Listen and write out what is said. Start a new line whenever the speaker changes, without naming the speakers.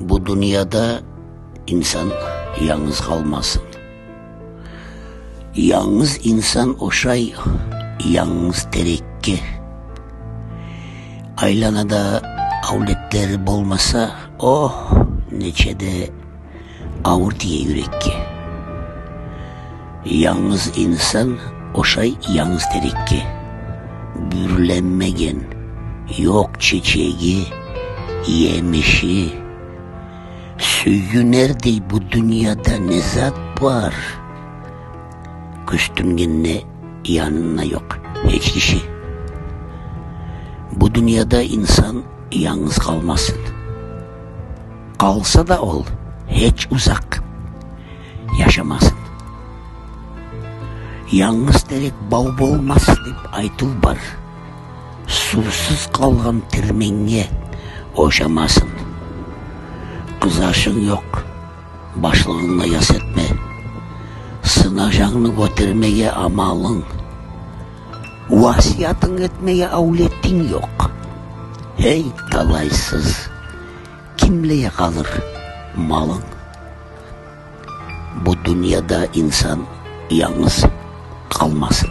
Bu dünyada insan yalnız kalmasın. Yalnız insan oşay yalnız terekke. Aylanada avletler bolmasa oh neçede avur diye yürekke. Yalnız insan oşay yalnız terekke. Bürlenmegen yok çiçeği yemişi. Süyü nerede bu dünyada ne zat var? Küstümgenle yanına yok hiç kişi. Bu dünyada insan yalnız kalmasın. Kalsa da ol hiç uzak yaşamasın. Yalnız derek bal bolmaz dep aytıl var. Susuz kalgan tirmenge oşamasın. Kızaşın yok, başlığınla yas etme. Sınacağını götürmeye amalın. Vasiyatın etmeye avletin yok. Hey talaysız, kimleye kalır malın? Bu dünyada insan yalnız kalmasın.